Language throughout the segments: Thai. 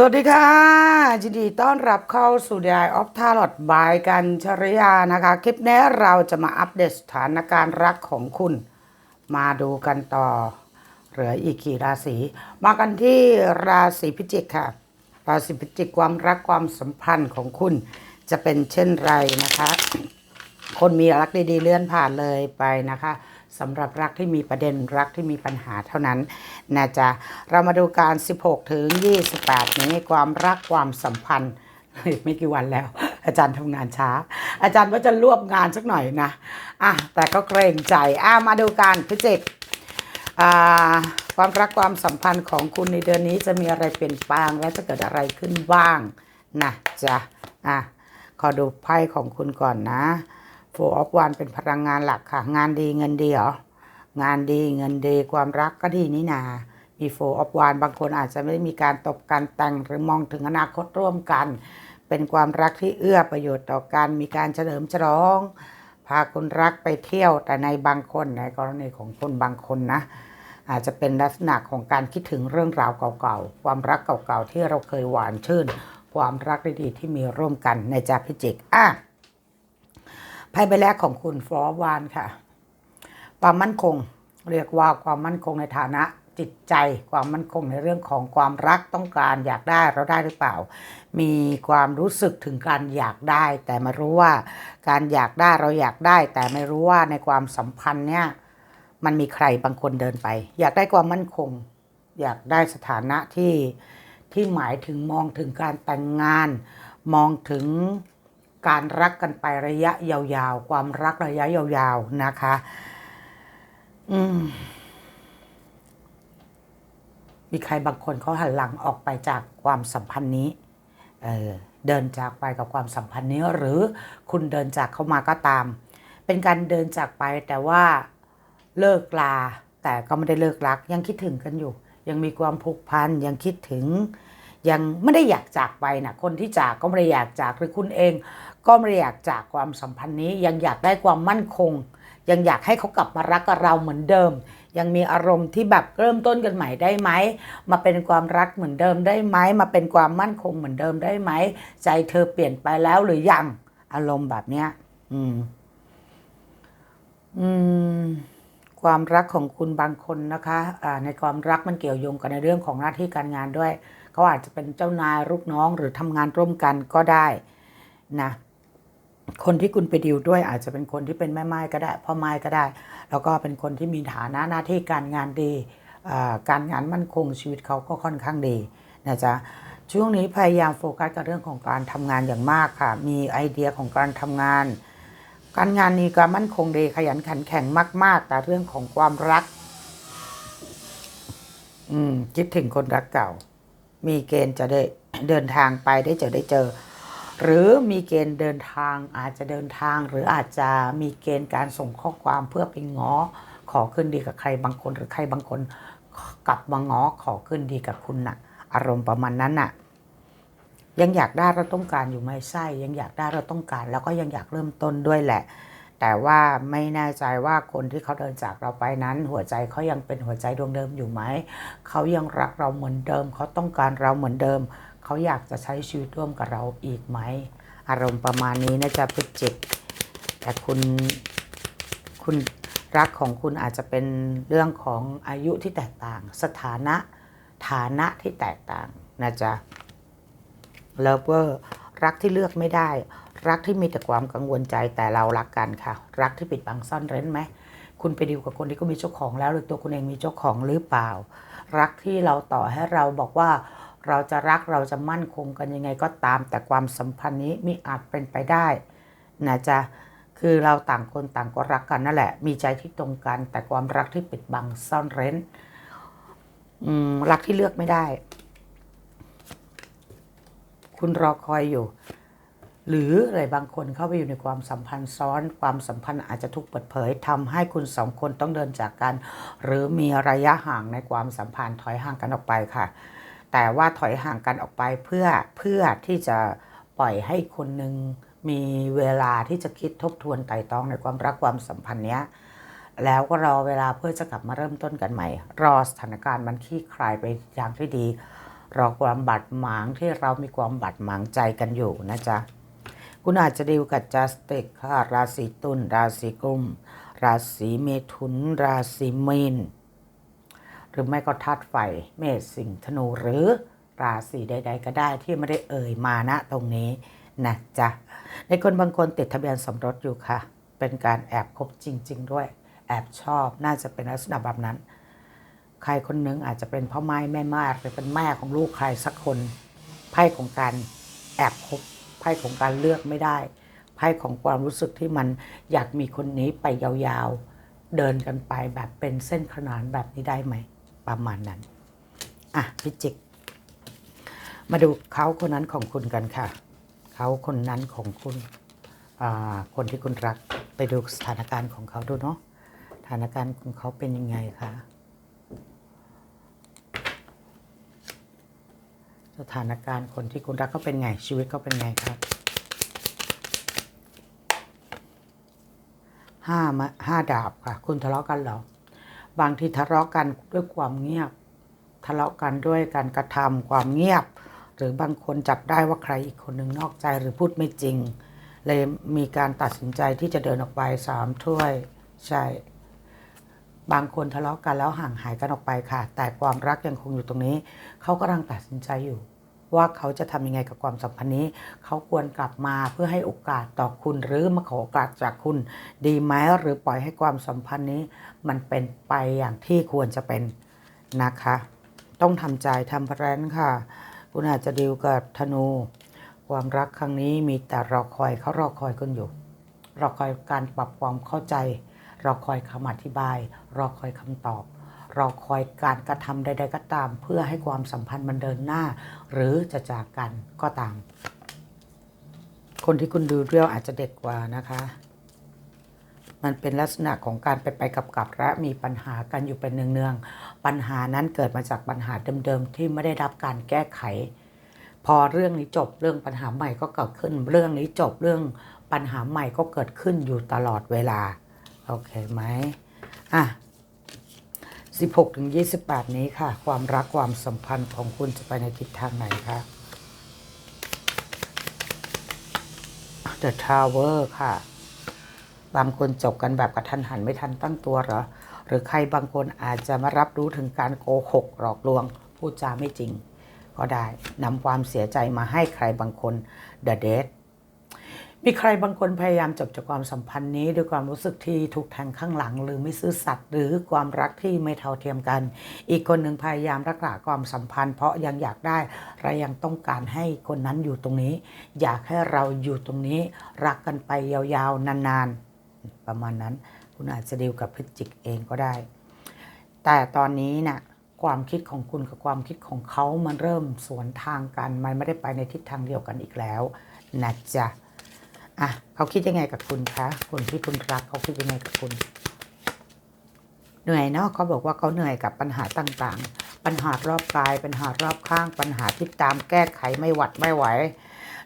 สวัสดีค่ะยินดีต้อนรับเข้าสู่ d ด of Tarot บายกันชริยานะคะ คลิปนี้เราจะมาอัปเดตสถานการณ์รักของคุณ มาดูกันต่อ เหลืออีกกี่ราศีมากันที่ราศีพิจิกค่ะ ราศีพิจิกความรักความสัมพันธ์ของคุณจะเป็นเช่นไรนะคะ คนมีรักดีๆเลื่อนผ่านเลยไปนะคะ สำหรับรักที่มีประเด็นรักที่มีปัญหาเท่านั้นนะจ๊ะเรามาดูการ 16 ถึง 28 นี้ความรักความสัมพันธ์ไม่กี่วันแล้ว อาจารย์ทำงานช้า อาจารย์ว่าจะรวบงานสักหน่อยนะอะแต่ก็เกรงใจอะมาดูการพิจิกอ่าความรักความสัมพันธ์ของคุณในเดือนนี้จะมีอะไรเปลี่ยนแปลงและจะเกิดอะไรขึ้นบ้างนะจ๊ะอะขอดูไพ่ของคุณก่อนนะ โฟออฟวันเป็นพลังงานหลักค่ะ งานดีเงินดีเหรองานดีเงินดีความรักก็ดีนี่นามีโฟออฟวันบางคนอาจจะไม่ได้มีการตบกันแต่งหรือมองถึงอนาคตร่วมกัน เป็นความรักที่เอื้อประโยชน์ต่อกันมีการเฉลิมฉลอง พาคนรักไปเที่ยวแต่ในบางคนในกรณีของคนบางคนนะ อาจจะเป็นลักษณะของการคิดถึงเรื่องราวเก่าๆความรักเก่าๆที่เราเคยหวานชื่น ความรักดีๆที่มีร่วมกันในจาพิจิกอะ ไพ่ใบแรกของคุณฟอร์วานค่ะ ความมั่นคง เรียกว่าความมั่นคงในฐานะจิตใจ ความมั่นคงในเรื่องของความรักต้องการอยากได้เราได้หรือเปล่า มีความรู้สึกถึงการอยากได้ แต่ไม่รู้ว่าการอยากได้เราอยากได้ แต่ไม่รู้ว่าในความสัมพันธ์เนี่ยมันมีใครบางคนเดินไป อยากได้ความมั่นคง อยากได้สถานะที่ที่หมายถึงมองถึงการแต่งงาน มองถึง การรักกันไประยะยาวๆ ความรักระยะยาวๆนะคะ อืม มีใครบางคนเขาหันหลังออกไปจากความสัมพันธ์นี้เออเดินจากไปกับความสัมพันธ์นี้ หรือคุณเดินจากเขามาก็ตาม เป็นการเดินจากไปแต่ว่าเลิกลา แต่ก็ไม่ได้เลิกรัก ยังคิดถึงกันอยู่ ยังมีความผูกพันยังคิดถึงยังไม่ได้อยากจากไปนะคนที่จากก็ไม่ได้อยากจากหรือคุณเอง ก็ไม่อยากจากความสัมพันธ์นี้ยังอยากได้ความมั่นคง ยังอยากให้เขากลับมารักกับเราเหมือนเดิม ยังมีอารมณ์ที่แบบเริ่มต้นกันใหม่ได้ไหมมาเป็นความรักเหมือนเดิมได้ไหมมาเป็นความมั่นคงเหมือนเดิมได้ไหมใจเธอเปลี่ยนไปแล้วหรือยังอารมณ์แบบเนี้ยอืม อืมความรักของคุณบางคนนะคะอ่าในความรักมันเกี่ยวโยงกันในเรื่องของหน้าที่การงานด้วย เขาอาจจะเป็นเจ้านายลูกน้องหรือทำงานร่วมกันก็ได้นะ คนที่คุณไปดิวด้วยอาจจะเป็นคนที่เป็นแม่ไม้ก็ได้พ่อไม้ก็ได้ แล้วก็เป็นคนที่มีฐานะหน้าที่การงานดีการงานมั่นคงชีวิตเขาก็ค่อนข้างดีนะจ๊ะช่วงนี้พยายามโฟกัสกับเรื่องของการทำงานอย่างมากค่ะ มีไอเดียของการทำงาน การงานมีความมั่นคงดีขยันขันแข็งมาก ๆ แต่เรื่องของความรัก อืมคิดถึงคนรักเก่า มีเกณฑ์จะได้เดินทางไปได้เจอได้เจอ หรือมีเกณฑ์เดินทางอาจจะเดินทาง หรืออาจจะมีเกณฑ์การส่งข้อความเพื่อไปง้อขอคืนดีกับใครบางคน หรือใครบางคนกลับมาง้อขอคืนดีกับคุณน่ะ อารมณ์ประมาณนั้นน่ะ ยังอยากได้เราต้องการอยู่ไหมใช่ยังอยากได้เราต้องการ แล้วก็ยังอยากเริ่มต้นด้วยแหละ แต่ว่าไม่แน่ใจว่าคนที่เขาเดินจากเราไปนั้น หัวใจเขายังเป็นหัวใจดวงเดิมอยู่ไหมเขายังรักเราเหมือนเดิมเขาต้องการเราเหมือนเดิม เขาอยากจะใช้ชีวิตร่วมกับเราอีกไหม อารมณ์ประมาณนี้นะจ๊ะพิจิกแต่คุณคุณรักของคุณอาจจะเป็นเรื่องของอายุที่แตกต่าง สถานะฐานะที่แตกต่างนะจ๊ะเลิฟเวอร์รักที่เลือกไม่ได้ รักที่มีแต่ความกังวลใจแต่เรารักกันค่ะ รักที่ปิดบังซ่อนเร้นไหมคุณไปดีลกับคนที่ก็มีเจ้าของแล้ว หรือตัวคุณเองมีเจ้าของหรือเปล่า รักที่เราต่อให้เราบอกว่า เราจะรักเราจะมั่นคงกันยังไงก็ตาม แต่ความสัมพันธ์นี้มิอาจเป็นไปได้นะจ๊ะคือเราต่างคนต่างก็รักกันนั่นแหละ มีใจที่ตรงกัน แต่ความรักที่ปิดบังซ่อนเร้นรักที่เลือกไม่ได้ คุณรอคอยอยู่ หรืออะไรบางคนเข้าไปอยู่ในความสัมพันธ์ซ้อน ความสัมพันธ์อาจจะถูกเปิดเผยทำให้คุณสองคนต้องเดินจากกัน หรือมีระยะห่างในความสัมพันธ์ถอยห่างกันออกไปค่ะ แต่ว่าถอยห่างกันออกไปเพื่อเพื่อที่จะปล่อยให้คนหนึ่งมีเวลาที่จะคิดทบทวนไต่ตองในความรักความสัมพันธ์เนี้ยแล้วก็รอเวลาเพื่อจะกลับมาเริ่มต้นกันใหม่ รอสถานการณ์มันคลี่คลายไปอย่างที่ดี รอความบาดหมางที่เรามีความบาดหมางใจกันอยู่นะจ๊ะคุณอาจจะดีลกับจัสติกค่ะราศีตุลราศีกุม ราศีเมถุน ราศีมีน หรือไม่ก็ธาตุไฟ เมษสิงห์ธนูหรือราศีใด ๆ ก็ได้ที่ไม่ได้เอ่ยมาณตรงนี้นะจ๊ะในคนบางคนติดทะเบียนสมรสอยู่ค่ะ เป็นการแอบคบจริง ๆ ด้วย แอบชอบน่าจะเป็นลักษณะแบบนั้น ใครคนหนึงอาจจะเป็นพ่อไม้แม่ไม้หรือเป็นแม่ของลูกใครสักคนไพ่ของการแอบคบไพ่ของการเลือกไม่ได้ไพ่ของความรู้สึกที่มันอยากมีคนนี้ไปยาวๆ เดินกันไปแบบเป็นเส้นขนานแบบนี้ได้ไหม ประมาณนั้น อะพิจิก มาดูเขาคนนั้นของคุณกันค่ะ เขาคนนั้นของคุณคนที่คุณรัก ไปดูสถานการณ์ของเขาดูเนาะสถานการณ์ของเขาเป็นยังไงคะสถานการณ์คนที่คุณรักเขาเป็นไง ชีวิตเขาเป็นไงครับห้ามาห้าดาบค่ะ คุณทะเลาะกันเหรอ บางทีทะเลาะกันด้วยความเงียบ ทะเลาะกันด้วยการกระทำความเงียบ หรือบางคนจับได้ว่าใครอีกคนหนึ่งนอกใจหรือพูดไม่จริง เลยมีการตัดสินใจที่จะเดินออกไปสามถ้วย ใช่ บางคนทะเลาะกันแล้วห่างหายกันออกไปค่ะ แต่ความรักยังคงอยู่ตรงนี้ เขากำลังตัดสินใจอยู่ ว่าเขาจะทำยังไงกับความสัมพันธ์นี้ เขาควรกลับมาเพื่อให้โอกาสต่อคุณหรือมาขอโอกาสจากคุณ ดีไหมหรือปล่อยให้ความสัมพันธ์นี้ มันเป็นไปอย่างที่ควรจะเป็นนะคะ ต้องทำใจทำแพลนค่ะ คุณอาจจะดีลกับธนู ความรักครั้งนี้มีแต่รอคอยเขารอคอยคุณอยู่รอคอยการปรับความเข้าใจรอคอยคำอธิบาย รอคอยคำตอบ เรอคอยการกระทำใด ๆ ก็ตาม เพื่อให้ความสัมพันธ์มันเดินหน้า หรือจะจากกันก็ตาม คนที่คุณดูเรียวอาจจะเด็กกว่านะคะ มันเป็นลักษณะของการไปไปกับกับและมีปัญหากันอยู่เป็นเนืองๆปัญหานั้นเกิดมาจากปัญหาเดิมๆที่ไม่ได้รับการแก้ไข พอเรื่องนี้จบเรื่องปัญหาใหม่ก็เกิดขึ้น เรื่องนี้จบเรื่องปัญหาใหม่ก็เกิดขึ้นอยู่ตลอดเวลาโอเคไหมอะ 16ถึง28 นี้ค่ะ ความรักความสัมพันธ์ของคุณจะไปในทิศทางไหนคะ The Tower ค่ะ บางคนจบกันแบบกระทันหันไม่ทันตั้งตัวเหรอ หรือใครบางคนอาจจะมารับรู้ถึงการโกหกหลอกลวง พูดจาไม่จริง ก็ได้นำความเสียใจมาให้ใครบางคน The Dead มีใครบางคนพยายามจบจากความสัมพันธ์นี้ด้วยความรู้สึกที่ถูกแทงข้างหลัง หรือไม่ซื่อสัตย์หรือความรักที่ไม่เท่าเทียมกัน อีกคนหนึ่งพยายามรักษาความสัมพันธ์ เพราะยังอยากได้และยังต้องการให้คนนั้นอยู่ตรงนี้ อยากให้เราอยู่ตรงนี้รักกันไปยาวๆนานๆ ประมาณนั้น คุณอาจจะดีลกับพฤศจิกเองก็ได้ แต่ตอนนี้นะ่ะความคิดของคุณกับความคิดของเขามันเริ่มสวนทางกัน มันไม่ได้ไปในทิศทางเดียวกันอีกแล้วนะจ๊ะ อะเขาคิดยังไงกับคุณคะคนที่คุณรักเขาคิดยังไงกับคุณ เหนื่อยเนาะเขาบอกว่าเขาเหนื่อยกับปัญหาต่างๆ ปัญหารอบกาย ปัญหารอบข้าง ปัญหาที่ตามแก้ไขไม่หวัดไม่ไหว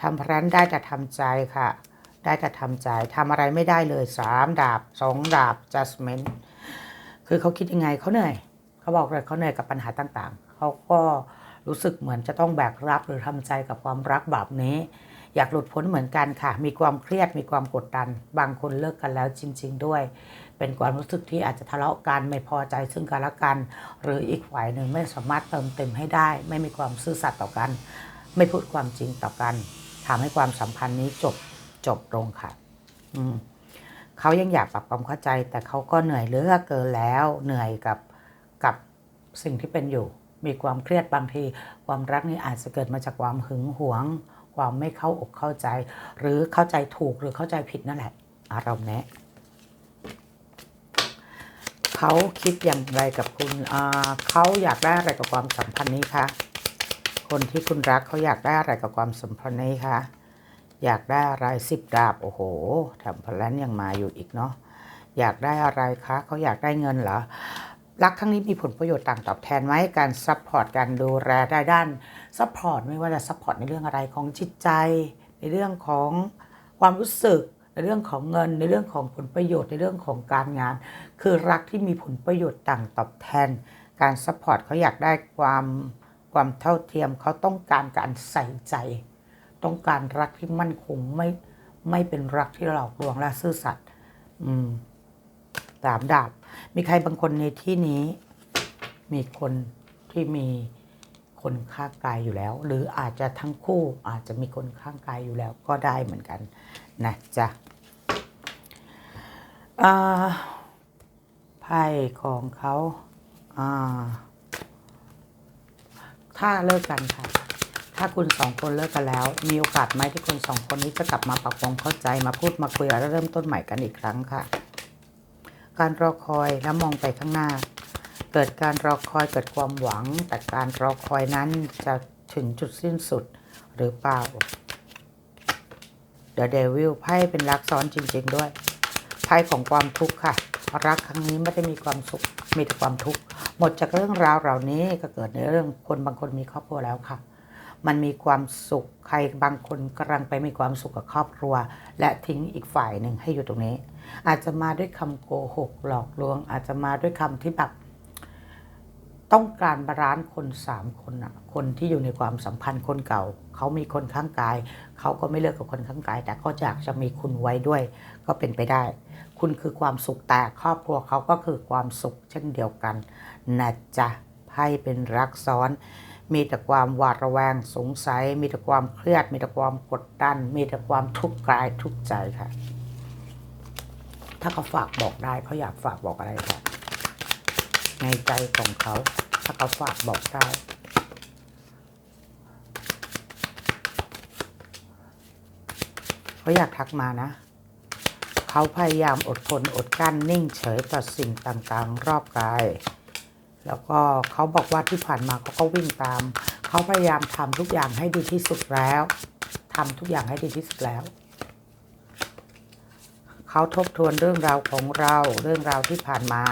ทำแพลนได้แต่ทำใจค่ะ ได้แต่ทำใจทำอะไรไม่ได้เลยสามดาบสองดาบ judgment คือเขาคิดยังไงเขาเหนื่อยเขาบอกเลยเขาเหนื่อยกับปัญหาต่างๆ เขาก็รู้สึกเหมือนจะต้องแบกรับหรือทำใจกับความรักแบบนี้ อยากหลุดพ้นเหมือนกันค่ะ มีความเครียดมีความกดดัน บางคนเลิกกันแล้วจริง ๆ ด้วย เป็นความรู้สึกที่อาจจะทะเลาะกันไม่พอใจซึ่งกันและกัน หรืออีกฝ่ายหนึ่งไม่สามารถเติมเต็มให้ได้ ไม่มีความซื่อสัตย์ต่อกัน ไม่พูดความจริงต่อกันทำให้ความสัมพันธ์นี้จบจบลงค่ะ อืมเขายังอยากปรับความเข้าใจ แต่เขาก็เหนื่อยเลือเกินแล้ว เหนื่อยกับกับสิ่งที่เป็นอยู่ มีความเครียดบางที ความรักนี่อาจจะเกิดมาจากความหึงหวง ความไม่เข้าอกเข้าใจ หรือเข้าใจถูกหรือเข้าใจผิดนั่นแหละ อารมณ์เนี้ยเขาคิดอย่างไรกับคุณเขาอยากได้อะไรกับความสัมพันธ์นี้คะคนที่คุณรักเขาอยากได้อะไรกับความสัมพันธ์นี้คะอยากได้อะไรสิบดาบโอ้โหทำพลันยังมาอยู่อีกเนาะอยากได้อะไรคะเขาอยากได้เงินเหรอ รักครั้งนี้มีผลประโยชน์ต่างตอบแทนไหมการซัพพอร์ตการดูแลได้ด้านซัพพอร์ตไม่ว่าจะซัพพอร์ตในเรื่องอะไรของจิตใจ ในเรื่องของความรู้สึก ในเรื่องของเงิน ในเรื่องของผลประโยชน์ในเรื่องของการงาน คือรักที่มีผลประโยชน์ต่างตอบแทน การซัพพอร์ตเขาอยากได้ความความเท่าเทียมเขาต้องการการใส่ใจ ต้องการรักที่มั่นคงไม่ไม่เป็นรักที่หลอกลวงและซื่อสัตย์สามดาบ มีใครบางคนในที่นี้ มีคนที่มีคนข้างกายอยู่แล้ว หรืออาจจะทั้งคู่อาจจะมีคนข้างกายอยู่แล้วก็ได้เหมือนกันนะจ๊ะไพ่ของเขาอ่าถ้าเลิกกันค่ะ ถ้าคุณสองคนเลิกกันแล้ว มีโอกาสไหมที่คนสองคนนี้จะกลับมาปรับปรุงเข้าใจมาพูดมาคุยและเริ่มต้นใหม่กันอีกครั้งค่ะ การรอคอยและมองไปข้างหน้า เกิดการรอคอยเกิดความหวัง แต่การรอคอยนั้นจะถึงจุดสิ้นสุดหรือเปล่า The Devil ไพ่เป็นรักซ้อนจริง ๆ ด้วย ไพ่ของความทุกข์ค่ะ รักครั้งนี้ไม่ได้มีความสุข มีแต่ความทุกข์ หมดจากเรื่องราวเหล่านี้ก็เกิดในเรื่องคนบางคนมีครอบครัวแล้วค่ะ มันมีความสุขใครบางคนกำลังไปมีความสุขกับครอบครัว และทิ้งอีกฝ่ายหนึ่งให้อยู่ตรงนี้ อาจจะมาด้วยคำโกหกหลอกลวง อาจจะมาด้วยคำที่แบบต้องการบาลานซ์คนสามคนอะคนที่อยู่ในความสัมพันธ์คนเก่า เขามีคนข้างกาย เขาก็ไม่เลิกกับคนข้างกาย แต่ก็อยากจะมีคุณไว้ด้วย ก็เป็นไปได้ คุณคือความสุขแต่ครอบครัวเขาก็คือความสุขเช่นเดียวกันนะจ๊ะไพ่เป็นรักซ้อน มีแต่ความหวาดระแวงสงสัย มีแต่ความเครียด มีแต่ความกดดัน มีแต่ความทุกข์กายทุกข์ใจค่ะ ถ้าเขาฝากบอกได้เขาอยากฝากบอกอะไรค่ะในใจของเขา ถ้าเขาฝากบอกได้เขาอยากทักมานะเขาพยายามอดทนอดกั้นนิ่งเฉยต่อสิ่งต่างๆ รอบกาย แล้วก็เขาบอกว่าที่ผ่านมาเขาก็วิ่งตาม เขาพยายามทำทุกอย่างให้ดีที่สุดแล้วทำทุกอย่างให้ดีที่สุดแล้ว เขาทบทวนเรื่องราวของเราเรื่องราวที่ผ่านมา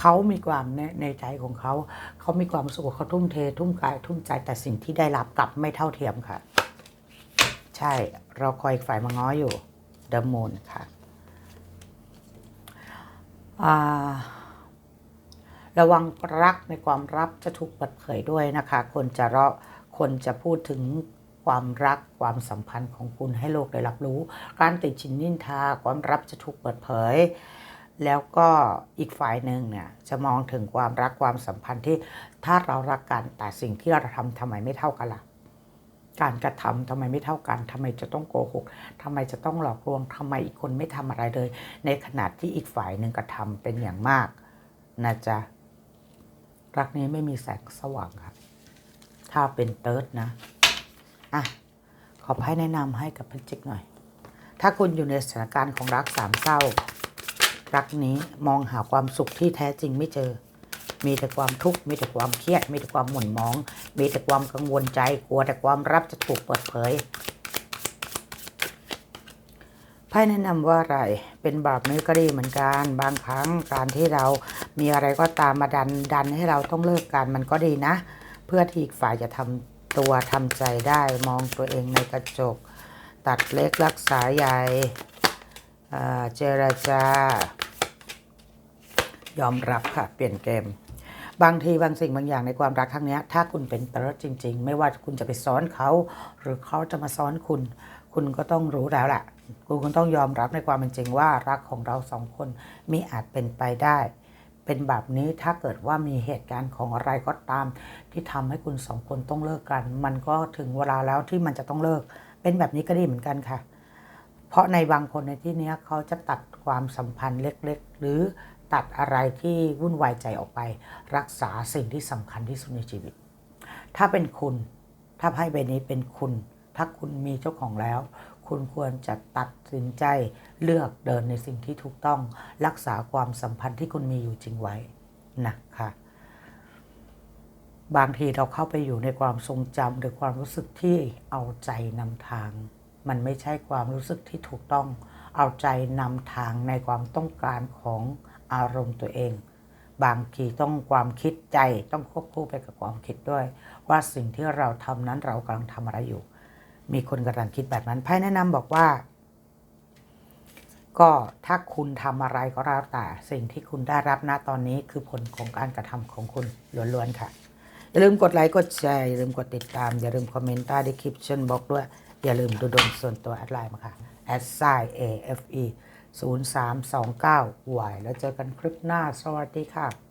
เขามีความในในใจของเขา เขามีความสุขเขาทุ่มเท ทุ่มกาย ทุ่มใจแต่สิ่งที่ได้รับกลับไม่เท่าเทียมค่ะ ใช่เราคอยฝ่ายมาง้ออยู่เดมมูนค่ะอ่า ระวังรักในความรับจะถูกเปิดเผยด้วยนะคะ คนจะเราะคนจะพูดถึงความรักความสัมพันธ์ของคุณให้โลกได้รับรู้ การติดชินนินทาความรับจะถูกเปิดเผย แล้วก็อีกฝ่ายหนึ่งเนี่ยจะมองถึงความรักความสัมพันธ์ที่ถ้าเรารักกันแต่สิ่งที่เราทำทำไมไม่เท่ากันล่ะการกระทำทำไมไม่เท่ากันทำไมจะต้องโกหกทำไมจะต้องหลอกลวงทำไมอีกคนไม่ทำอะไรเลย ในขณะที่อีกฝ่ายหนึ่งกระทำเป็นอย่างมากนะจ๊ะ รักนี้ไม่มีแสงสว่างครับถ้าเป็นเติร์ดนะ อะ ขอให้แนะนำให้กับพิจิกหน่อย ถ้าคุณอยู่ในสถานการณ์ของรักสามเศร้า รักนี้มองหาความสุขที่แท้จริงไม่เจอ มีแต่ความทุกข์ มีแต่ความเครียด มีแต่ความหม่นมอง มีแต่ความกังวลใจ กลัวแต่ความรับจะถูกเปิดเผย พ่แนะนำว่าอะไรเป็นแบบนี้ก็ดีเหมือนกัน บางครั้งการที่เรามีอะไรก็ตามมาดันดันให้เราต้องเลิกกันมันก็ดีนะ เพื่อที่อีกฝ่ายจะทำตัวทำใจได้มองตัวเองในกระจก ตัดเล็กรักษาใหญ่เจรจายอมรับค่ะ เปลี่ยนเกม บางทีบางสิ่งบางอย่างในความรักครั้งนี้ถ้าคุณเป็นเติร์ดจริง ๆ ไม่ว่าคุณจะไปซ้อนเขา หรือเขาจะมาซ้อนคุณ คุณก็ต้องรู้แล้วแหละคุณก็ต้องยอมรับในความเป็นจริงว่ารักของเราสองคนมีอาจเป็นไปได้ เป็นแบบนี้ถ้าเกิดว่ามีเหตุการณ์ของอะไรก็ตาม ที่ทำให้คุณสองคนต้องเลิกกัน มันก็ถึงเวลาแล้วที่มันจะต้องเลิก เป็นแบบนี้ก็ดีเหมือนกันค่ะ เพราะในบางคนในที่นี้เขาจะตัดความสัมพันธ์เล็กๆ หรือตัดอะไรที่วุ่นวายใจออกไป รักษาสิ่งที่สำคัญที่สุดในชีวิต ถ้าเป็นคุณ ถ้าไพ่ใบนี้เป็นคุณ ถ้าคุณมีเจ้าของแล้ว คุณควรจะตัดสินใจเลือกเดินในสิ่งที่ถูกต้อง รักษาความสัมพันธ์ที่คุณมีอยู่จริงไว้นะคะบางทีเราเข้าไปอยู่ในความทรงจำหรือความรู้สึกที่เอาใจนำทาง มันไม่ใช่ความรู้สึกที่ถูกต้อง เอาใจนำทางในความต้องการของอารมณ์ตัวเอง บางทีต้องความคิดใจต้องควบคู่ไปกับความคิดด้วย ว่าสิ่งที่เราทำนั้นเรากำลังทำอะไรอยู่ มีคนกำลังคิดแบบนั้นไพ่แนะนำบอกว่า ก็ถ้าคุณทำอะไรก็แล้วแต่ สิ่งที่คุณได้รับณตอนนี้คือผลของการกระทำของคุณล้วนๆค่ะ อย่าลืมกดไลค์กดแชร์อย่าลืมกดติดตาม อย่าลืมคอมเมนต์ใต้ดีคลิปชั่นบอกด้วย อย่าลืมดูดมส่วนตัวแอดไลน์มาค่ะ a s i a f e 0329 y แล้วเจอกันคลิปหน้า สวัสดีค่ะ